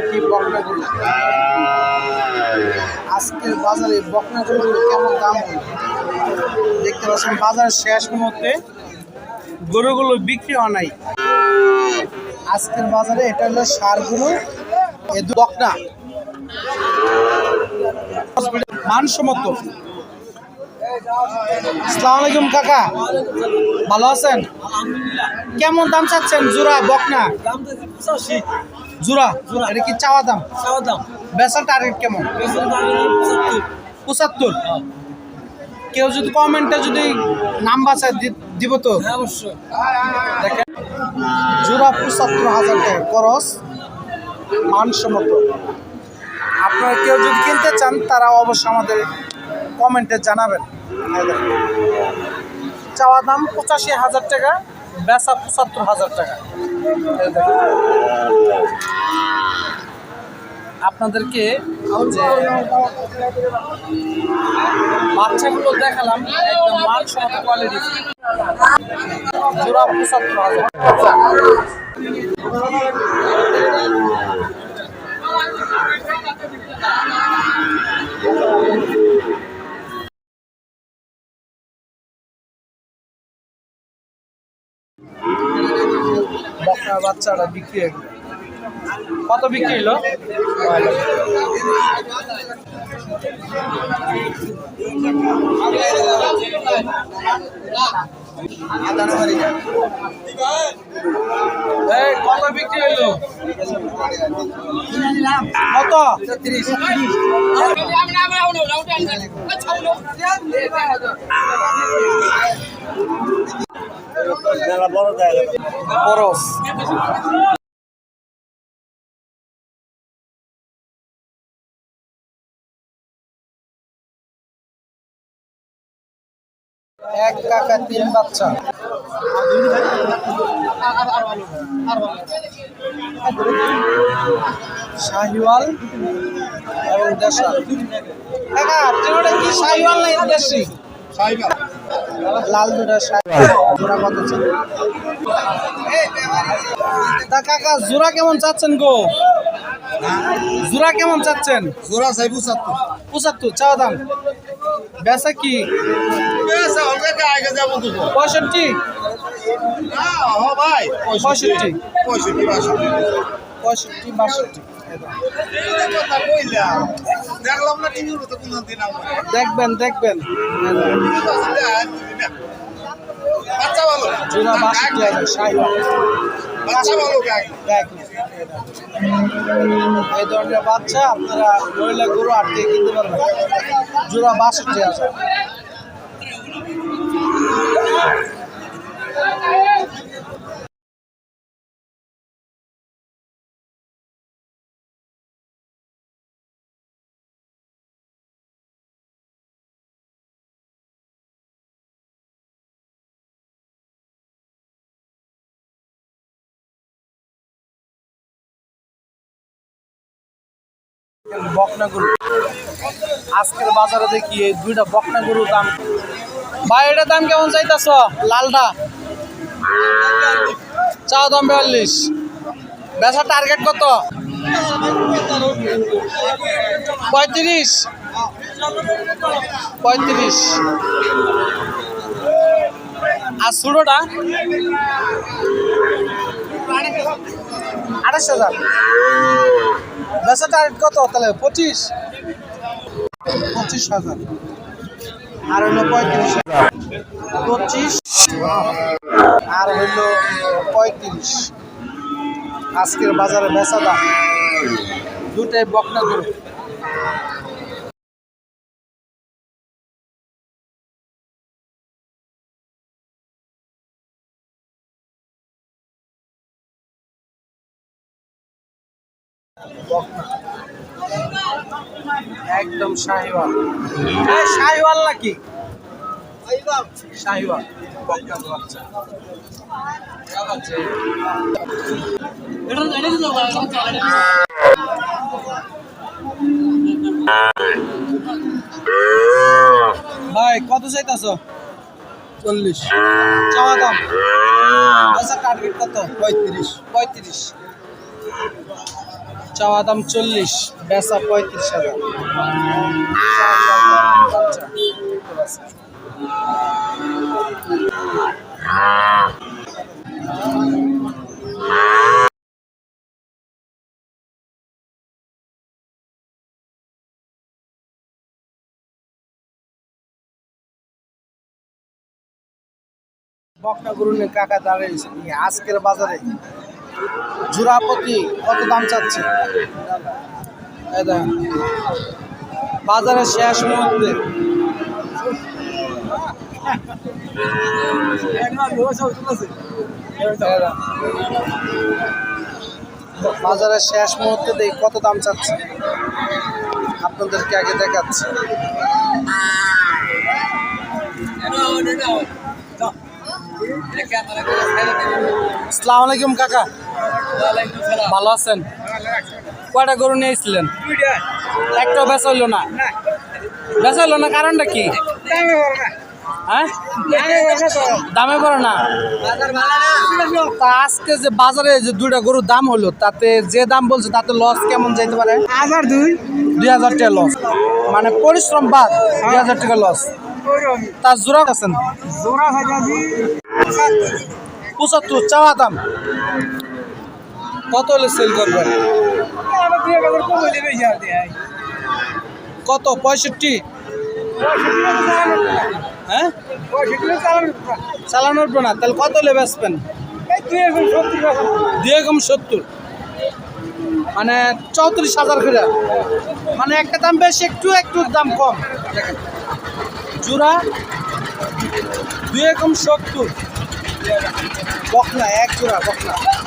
কি বকনাগুলো আজকের বাজারে বকনাগুলো কেমন দাম দেখতে পাচ্ছেন বাজার শেষ মুহূর্তে গরুগুলো বিক্রি হয় নাই। আজকের বাজারে এটা হলো সার গরু, এ বকনা। মানসম্মত। আলাইকুম কাকা। ভালো আছেন? কেমন দাম চাচ্ছেন জোড়া বকনা? জোড়া? এটা কি চাওয়া দাম? চাওয়া দাম। বেচার টার্গেট কেমন? পঁচাত্তর। কেউ যদি কমেন্টে যদি নাম বাঁচায় দিব তো? দেখেন জোড়া পঁচাত্তর হাজার টাকা খরচ মানসম্মত। আপনারা কেউ যদি কিনতে চান তারা অবশ্যই আমাদের কমেন্টে জানাবেন। চাওয়া দাম পঁচাশি হাজার টাকা বেচা পঁচাত্তর হাজার টাকা। আপনাদেরকে যে বাচ্চাগুলো দেখালাম একদম মানসম্মত কোয়ালিটি জোড়া পঁচাত্তর হাজার। বাচ্চাটা বিক্রি হয়ে। কত বিক্রি হলো কত বিক্রি হইল? কত? বরফ। এক কাকা তিন বাচ্চা। শাহিওয়াল এবং দেশাল। কি শাহিওয়াল নাই দেশি? লাল দুটা শাহিওয়াল জোড়া কত তা কাকা জোড়া কেমন চাচ্ছেন গো? জোড়া কেমন চাচ্ছেন? জোড়া চাই পঁচাত্তর। পঁচাত্তর চাওয়া দাম? বেচা কি? পেঁচা হবে আগে যাব তো পঁয়ষট্টি? না হ ভাই পঁয়ষট্টি। পঁয়ষট্টি বাষট্টি। পঁয়ষট্টি বাষট্টি। দেখবেন দেখবেন। এই ধরনের বাচ্চা আপনারা মহিলা গরু আট দিয়ে কিনতে পারবেন? জোড়া বাষট্টি হাজার বকনা গরু। আজকের বাজারে দেখি এই দুইটা বকনা গরুর দাম। ভাই দাম কেমন চাইতেছ? লালটা? চাও দাম বিয়াল্লিশ। বেচার টার্গেট কত? পঁয়ত্রিশ। পঁয়ত্রিশ। আর ষোলোটা আঠাশ হাজার। বেচা টার্গেট কত তাহলে? পঁচিশ? পঁচিশ হাজার। আর হইল পঁয়ত্রিশ হাজার। পঁচিশ। আর হইল পঁয়ত্রিশ। আজকের বাজারে বেচা দাম। দুটাই বকনা গরু। একদম শাহিওয়াল। এই শাহিওয়াল নাকি? শাহিওয়াল। ভাই কত চাইতাছ? চল্লিশ। চাওয়া দাম? আচ্ছা টার্গেট কত? পঁয়ত্রিশ। পঁয়ত্রিশ। চাওয়া দাম চল্লিশ বেচা পঁয়ত্রিশ হাজার। আচ্ছা, ঠিক বকনা গরু কাকা দাঁড়িয়েছে আজকের বাজারে জোড়াপতি কত দাম চাচ্ছে। বাজারে শেষ মুহূর্তে। বাজারে শেষ মুহূর্তে দেখি কত দাম চাচ্ছে আপনাদেরকে আগে দেখাচ্ছি আসসালামু আলাইকুম, কাকা ভালো আছেন? কয়টা গরু নিয়ে এসেছিলেন একটাও বেচা হইল না? বেচা হইল না কারণটা কি? হ্যাঁ? দামে পড়ে না? তা আজকে যে বাজারে যে দুইটা গরুর দাম হলো তাতে যে দাম বলছে তাতে লস কেমন যাইতে পারে? হাজার দুই। দুই হাজার টাকা লস মানে পরিশ্রম বাদ দুই হাজার টাকা লস তার জোড়া আছেন? জোড়া পঁচাত্তর চাওয়া দাম? কত হলে সেল করবেন কত? পঁয়ষট্টি? হ্যাঁ? চালানোর পর না। তাহলে কত হলে বেচবেন? দুই একম সত্তর। মানে চৌত্রিশ হাজার করে। মানে একটা দাম বেশি, একটু একটু দাম কম। জোড়া? দুই একম সত্তর। বকনা, এক জোড়া বকনা।